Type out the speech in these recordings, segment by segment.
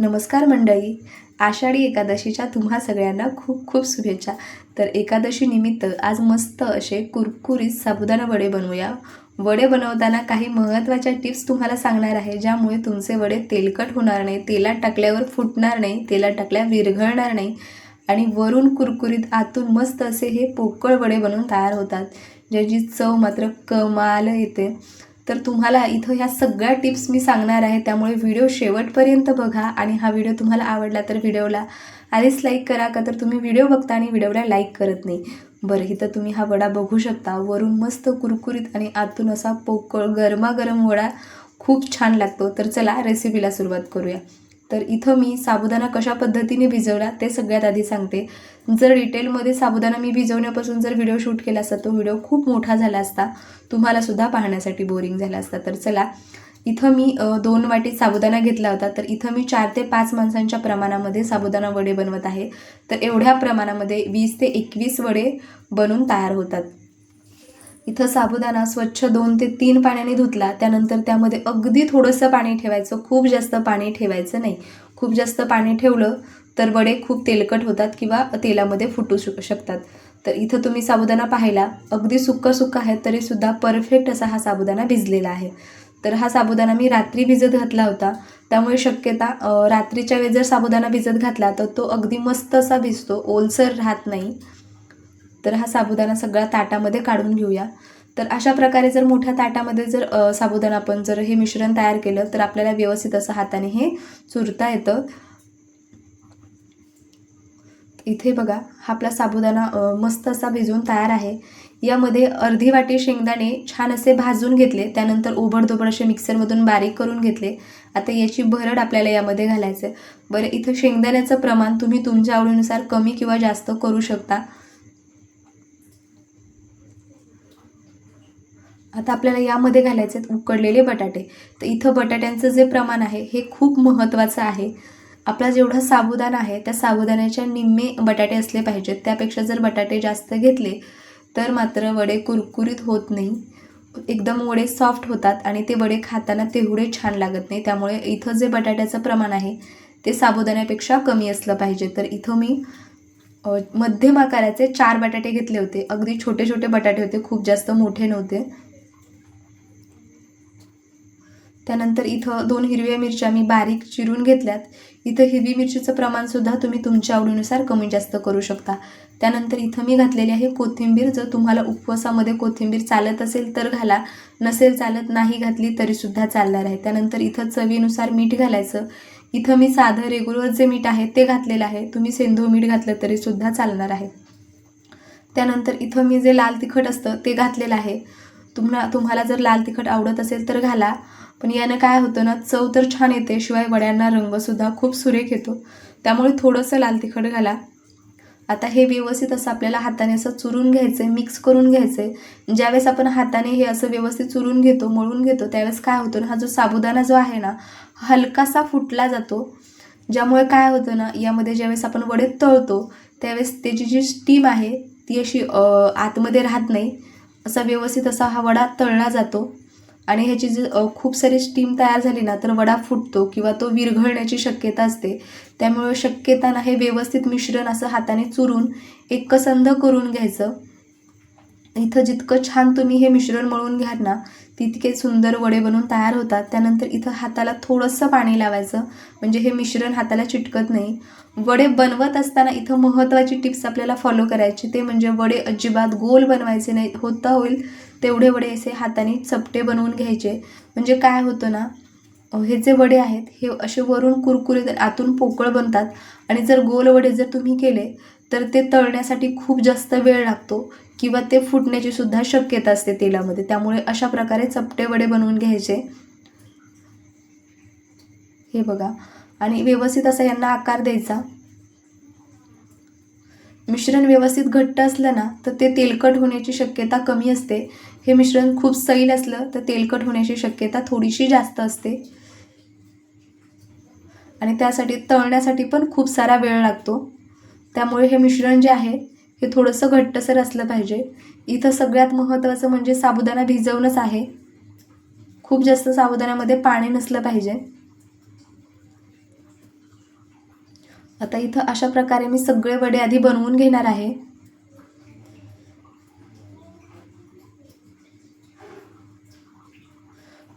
नमस्कार मंडळी. आषाढी एकादशीच्या तुम्हा सगळ्यांना खूप खूप शुभेच्छा. तर एकादशीनिमित्त आज मस्त असे कुरकुरीत साबुदाणा वडे बनवूया. वडे बनवताना काही महत्त्वाच्या टिप्स तुम्हाला सांगणार आहे ज्यामुळे तुमचे वडे तेलकट होणार नाही तेलात टाकल्यावर फुटणार नाही तेलात टाकल्यावर विरघळणार नाही आणि वरून कुरकुरीत आतून मस्त असे हे पोकळ वडे बनवून तयार होतात ज्याची चव मात्र कमाल येते. तर तुम्हाला इथं ह्या सगळ्या टिप्स मी सांगणार आहे. त्यामुळे व्हिडिओ शेवटपर्यंत बघा आणि हा व्हिडिओ तुम्हाला आवडला तर व्हिडिओला आधीच लाईक करा का तर तुम्ही व्हिडिओ बघता आणि व्हिडिओला लाईक करत नाही. बरं इथं तुम्ही हा वडा बघू शकता. वरून मस्त कुरकुरीत आणि आतून असा पोकळ गरमागरम वडा खूप छान लागतो. तर चला रेसिपीला सुरुवात करूया. तर इथं मी साबुदाणा कशा पद्धतीने भिजवला ते सगळ्यात आधी सांगते. जर डिटेलमध्ये साबुदाणा मी भिजवण्यापासून जर व्हिडिओ शूट केला असता तो व्हिडिओ खूप मोठा झाला असता तुम्हालासुद्धा पाहण्यासाठी बोरिंग झाला असता. तर चला इथं मी दोन वाटी साबुदाणा घेतला होता. तर इथं मी चार ते पाच माणसांच्या प्रमाणामध्ये साबुदाणा वडे बनवत आहे. तर एवढ्या प्रमाणामध्ये वीस ते एकवीस वडे बनून तयार होतात. इथं साबुदाणा स्वच्छ दोन ते तीन पाण्याने धुतला. त्यानंतर त्यामध्ये अगदी थोडंसं पाणी ठेवायचं. खूप जास्त पाणी ठेवायचं नाही. खूप जास्त पाणी ठेवलं तर वडे खूप तेलकट होतात किंवा तेलामध्ये फुटू शक शकतात. तर इथं तुम्ही साबुदाणा पाहिला. अगदी सुक्का सुक्का आहे तरीसुद्धा परफेक्ट असा हा साबुदाणा भिजलेला आहे. तर हा साबुदाणा मी रात्री भिजत घातला होता. त्यामुळे शक्यता रात्रीच्या वेळेस जर साबुदाणा भिजत घातला तर तो अगदी मस्त असा भिजतो ओलसर राहत नाही. तर हा साबुदाणा सगळा ताटामध्ये काढून घेऊया. तर अशा प्रकारे जर मोठ्या ताटामध्ये जर साबुदाणा आपण जर हे मिश्रण तयार केलं तर आपल्याला व्यवस्थित असं हाताने हे चुरता येतं. इथे बघा हा आपला साबुदाणा मस्त असा भिजवून तयार आहे. यामध्ये अर्धी वाटी शेंगदाणे छान असे भाजून घेतले त्यानंतर ओबडधोबड असे मिक्सरमधून बारीक करून घेतले. आता याची भरड आपल्याला यामध्ये घालायचं आहे बरं इथं शेंगदाण्याचं प्रमाण तुम्ही तुमच्या आवडीनुसार कमी किंवा जास्त करू शकता. आता आपल्याला यामध्ये घालायचे आहेत उकडलेले बटाटे. तर इथं बटाट्यांचं जे प्रमाण आहे हे खूप महत्त्वाचं आहे. आपला जेवढा साबुदाणा आहे त्या साबुदाण्याच्या निम्मे बटाटे असले पाहिजेत. त्यापेक्षा जर बटाटे जास्त घेतले तर मात्र वडे कुरकुरीत होत नाही. एकदम वडे सॉफ्ट होतात आणि ते वडे खाताना तेवढे छान लागत नाही. त्यामुळे इथं जे बटाट्याचं प्रमाण आहे ते साबुदाण्यापेक्षा कमी असलं पाहिजे. तर इथं मी मध्यम आकाराचे चार बटाटे घेतले होते. अगदी छोटे छोटे बटाटे होते खूप जास्त मोठे नव्हते. त्यानंतर इथं दोन हिरव्या मिरच्या मी बारीक चिरून घेतल्यात. इथं हिरवी मिरचीचं प्रमाणसुद्धा तुम्ही तुमच्या आवडीनुसार कमी जास्त करू शकता. त्यानंतर इथं मी घातलेली आहे कोथिंबीर. जर तुम्हाला उपवासामध्ये कोथिंबीर चालत असेल तर घाला. नसेल चालत नाही घातली तरीसुद्धा चालणार आहे. त्यानंतर इथं चवीनुसार मीठ घालायचं. इथं मी साधं रेग्युलर जे मीठ आहे ते घातलेलं आहे. तुम्ही सेंधू मीठ घातलं तरीसुद्धा चालणार आहे. त्यानंतर इथं मी जे लाल तिखट असतं ते घातलेलं आहे. तुम्हाला तुम्हाला जर लाल तिखट आवडत असेल तर घाला. पण यानं काय होतं ना चव तर छान येते शिवाय वड्यांना रंगसुद्धा खूप सुरेख येतो. त्यामुळे थोडंसं लाल तिखट घाला. आता हे व्यवस्थित असं आपल्याला हाताने असं चुरून घ्यायचं आहे मिक्स करून घ्यायचं आहे ज्यावेळेस आपण हाताने हे असं व्यवस्थित चुरून घेतो मळून घेतो त्यावेळेस काय होतं ना हा जो साबुदाणा जो आहे ना हलकासा फुटला जातो. ज्यामुळे काय होतं ना यामध्ये ज्यावेळेस आपण वडे तळतो त्यावेळेस त्याची जी स्टीम आहे ती अशी आतमध्ये राहत नाही. असा व्यवस्थित असा हा वडा तळला जातो. आणि ह्याची जी खूप सारी स्टीम तयार झाली ना तर वडा फुटतो किंवा तो विरघळण्याची शक्यता असते. त्यामुळे शक्यता ना हे व्यवस्थित मिश्रण असं हाताने चुरून एक कसंध करून घ्यायचं. इथं जितकं छान तुम्ही हे मिश्रण मळून घ्याल ना तितके सुंदर वडे बनवून तयार होतात. त्यानंतर इथं हाताला थोडंसं पाणी लावायचं. म्हणजे हे मिश्रण हाताला चिटकत नाही. वडे बनवत असताना इथं महत्त्वाची टिप्स आपल्याला फॉलो करायची. ते म्हणजे वडे अजिबात गोल बनवायचे नाही होता होईल तेवढे वडे असे हाताने चपटे बनवून घ्यायचे. म्हणजे काय होतं ना हे जे वडे आहेत हे असे वरून कुरकुरीत तर आतून पोकळ बनतात. आणि जर गोल वडे जर तुम्ही केले तर ते तळण्यासाठी खूप जास्त वेळ लागतो किंवा ते फुटण्याची सुद्धा शक्यता असते तेलामध्ये. त्यामुळे अशा प्रकारे चपटे वडे बनवून घ्यायचे. हे बघा. आणि व्यवस्थित असा यांना आकार द्यायचा. मिश्रण व्यवस्थित घट्ट असलं ना तर ते तेलकट होण्याची शक्यता कमी असते. हे मिश्रण खूप सैल असलं तर तेलकट होण्याची शक्यता थोडीशी जास्त असते. आणि त्यासाठी तळण्यासाठी पण खूप सारा वेळ लागतो. त्यामुळे हे मिश्रण जे आहे हे थोडंसं घट्टसर असलं पाहिजे. इथं सगळ्यात महत्त्वाचं म्हणजे साबुदाणा भिजवणंच आहे. खूप जास्त साबुदाण्यामध्ये पाणी नसलं पाहिजे. आता इथं अशा प्रकारे मी सगळे वडे आधी बनवून घेणार आहे.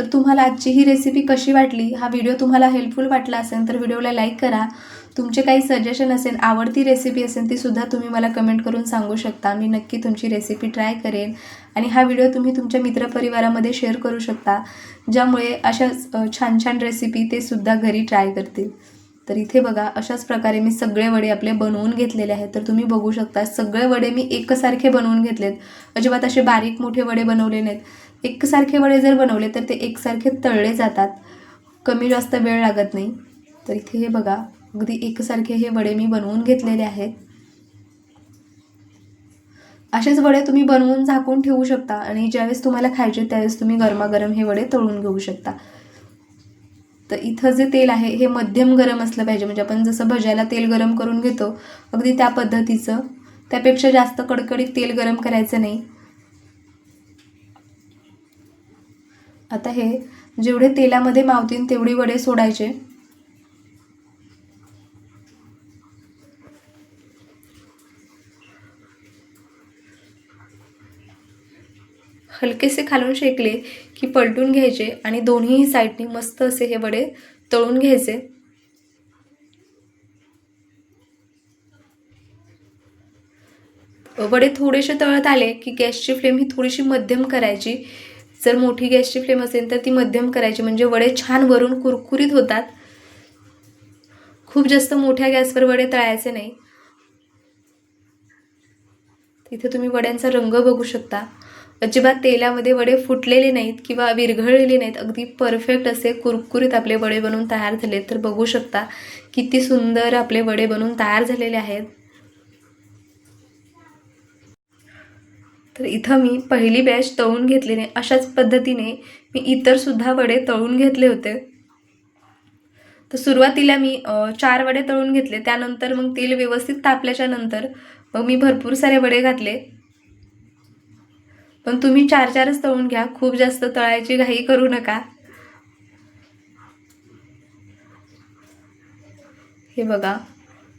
तर तुम्हाला आजची ही रेसिपी कशी वाटली? हा व्हिडिओ तुम्हाला हेल्पफुल वाटला असेल तर व्हिडिओला लाईक करा. तुमचे काही सजेशन असेल आवडती रेसिपी असेल तीसुद्धा तुम्ही मला कमेंट करून सांगू शकता. मी नक्की तुमची रेसिपी ट्राय करेन. आणि हा व्हिडिओ तुम्ही तुमच्या मित्रपरिवारामध्ये शेअर करू शकता ज्यामुळे अशा छान छान रेसिपी ते सुद्धा घरी ट्राय करतील. तर इथे बघा अशाच प्रकारे मी सगळे वडे आपले बनवून घेतलेले आहेत. तर तुम्ही बघू शकता सगळे वडे मी एकसारखे बनवून घेतलेत. अजिबात असे बारीक मोठे वडे बनवले नाहीत. एकसारखे वडे जर बनवले तर ते एकसारखे तळले जातात. कमी जास्त वेळ लागत नाही. तर इथे हे बघा अगदी एकसारखे हे वडे मी बनवून घेतलेले आहेत. असेच वडे तुम्ही बनवून झाकून ठेवू शकता आणि ज्यावेळेस तुम्हाला खायचे त्यावेळेस तुम्ही गरमागरम हे वडे तळून घेऊ शकता. तर इथं जे तेल आहे हे मध्यम गरम असलं पाहिजे. म्हणजे आपण जसं भज्याला तेल गरम करून घेतो अगदी त्या पद्धतीचं. त्यापेक्षा जास्त कडकडीत तेल गरम करायचं नाही. आता हे जेवढे तेलामध्ये मावतील तेवढे वडे सोडायचे. हलकेसे खालून शेकले की पलटून घ्यायचे आणि दोन्ही साईडनी मस्त असे हे वडे तळून घ्यायचे. वडे थोडेसे तळत आले की गॅसची फ्लेम ही थोडीशी मध्यम करायची. जर मोठी गॅसची फ्लेम असेल तर ती मध्यम करायची. म्हणजे वडे छान वरून कुरकुरीत होतात. खूप जास्त मोठ्या गॅसवर वडे तळायचे नाही. इथे तुम्ही वड्यांचा रंग बघू शकता. अजिबात तेलामध्ये वडे फुटलेले नाहीत किंवा विरघळलेले नाहीत. अगदी परफेक्ट असे कुरकुरीत आपले वडे बनवून तयार झाले तर बघू शकता किती सुंदर आपले वडे बनवून तयार झालेले आहेत. तर इथं मी पहिली बॅच तळून घेतलेली अशाच पद्धतीने मी इतरसुद्धा वडे तळून घेतले होते. तर सुरुवातीला मी चार वडे तळून घेतले. त्यानंतर मग तेल व्यवस्थित तापल्याच्या नंतर मग मी भरपूर सारे वडे घातले. पण तुम्ही चार चारच तळून घ्या. खूप जास्त तळायची घाई करू नका. हे बघा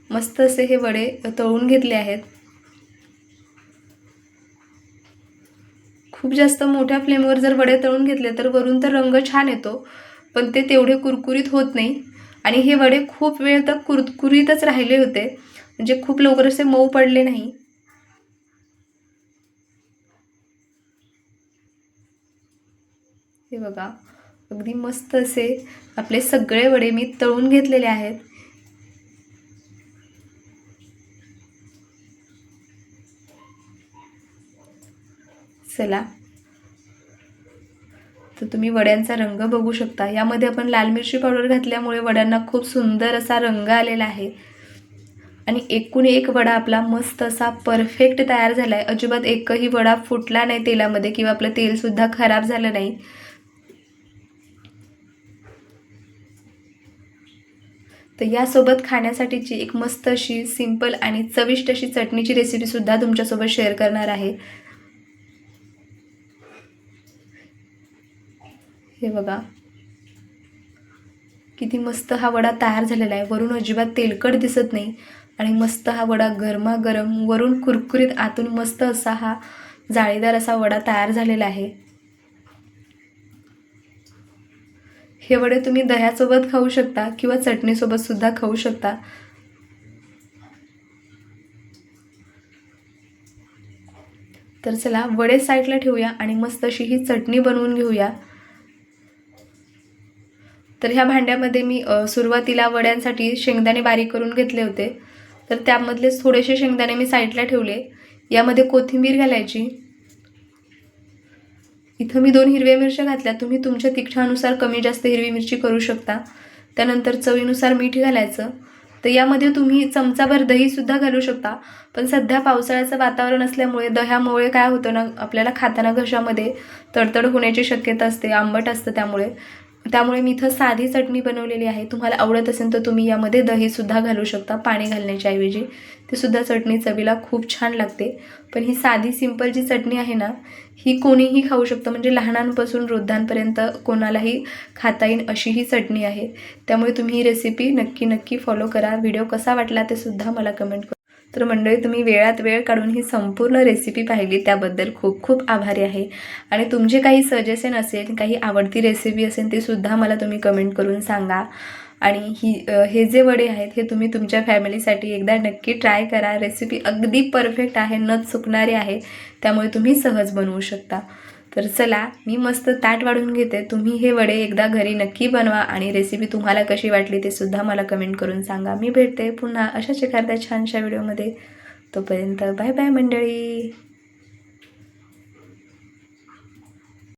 मस्त असे हे वडे तळून घेतले आहेत. खूप जास्त मोठ्या फ्लेमवर जर वडे तळून घेतले तर वरून तर रंग छान येतो. पण ते तेवढे कुरकुरीत होत नाही. आणि हे वडे खूप वेळ तर कुरकुरीतच राहिले होते. म्हणजे खूप लवकर असे मऊ पडले नाही. हे बघा अगदी मस्त असे आपले सगळे वडे मी तळून घेतलेले आहेत. चला. तर तुम्ही वड्यांचा रंग बघू शकता. यामध्ये आपण लाल मिरची पावडर घातल्यामुळे वड्यांना खूप सुंदर असा रंग आलेला आहे. आणि एकूण एक वडा आपला मस्त असा परफेक्ट तयार झाला आहे अजिबात एकही वडा फुटला नाही तेलामध्ये किंवा आपलं तेलसुद्धा खराब झालं नाही. तर यासोबत खाण्यासाठीची एक मस्त अशी सिंपल आणि चविष्ट अशी चटणीची रेसिपीसुद्धा तुमच्यासोबत शेअर करणार आहे. हे बघा. किती मस्त हा वडा तयार झालेला आहे. वरून अजिबात तेलकट दिसत नाही. आणि मस्त हा वडा गरमागरम वरून कुरकुरीत आतून मस्त असा हा जाळीदार असा वडा तयार झालेला आहे. हे वडे तुम्ही दह्यासोबत खाऊ शकता किंवा चटणीसोबत सुद्धा खाऊ शकता. तर चला वडे साईडला ठेवूया आणि मस्त अशी ही चटणी बनवून घेऊया. तर ह्या भांड्यामध्ये मी सुरुवातीला वड्यांसाठी शेंगदाणे बारीक करून घेतले होते. तर त्यामधलेच थोडेसे शेंगदाणे मी साईडला ठेवले. यामध्ये कोथिंबीर घालायची. इथं मी दोन हिरव्या मिरच्या घातल्या. तुम्ही तुमच्या तिखटानुसार कमी जास्त हिरवी मिरची करू शकता. त्यानंतर चवीनुसार मीठ घालायचं. तर यामध्ये तुम्ही चमचाभर दहीसुद्धा घालू शकता. पण सध्या पावसाळ्याचं वातावरण असल्यामुळे दह्यामुळे काय होतं ना आपल्याला खाताना घशामध्ये तडतड होण्याची शक्यता असते आंबट असतं त्यामुळे. त्यामुळे मी इथं साधी चटणी बनवलेली आहे. तुम्हाला आवडत असेल तर तुम्ही यामध्ये दहीसुद्धा घालू शकता पाणी घालण्याच्या ऐवजी. ते सुद्धा चटणी चवीला खूप छान लागते. पण ही साधी सिंपल जी चटणी आहे ना ही कोणीही खाऊ शकतं. म्हणजे लहानांपासून वृद्धांपर्यंत कोणालाही खाता येईल अशी ही चटणी आहे. त्यामुळे तुम्ही ही रेसिपी नक्की नक्की फॉलो करा. व्हिडिओ कसा वाटला ते सुद्धा मला कमेंट करा तर मंडळी तुम्ही वेळात वेळ काढून ही संपूर्ण रेसिपी पाहिली त्याबद्दल खूप खूप आभारी आहे. आणि तुमचे काही सजेशन असेल काही आवडती रेसिपी असेल ते सुद्धा मला तुम्ही कमेंट करून सांगा. आणि ही हे जे वडे आहेत हे तुम्ही तुमच्या फॅमिलीसाठी एकदा नक्की ट्राय करा. रेसिपी अगदी परफेक्ट आहे न चुकणारी आहे त्यामुळे तुम्ही सहज बनवू शकता. तर चला मी मस्त ताट वाढून घेते. तुम्ही हे वडे एकदा घरी नक्की बनवा आणि रेसिपी तुम्हाला कशी वाटली ते सुद्धा मला कमेंट करून सांगा. मी भेटते पुन्हा अशाच एखाद्या छानशा व्हिडिओमध्ये तोपर्यंत बाय बाय मंडळी.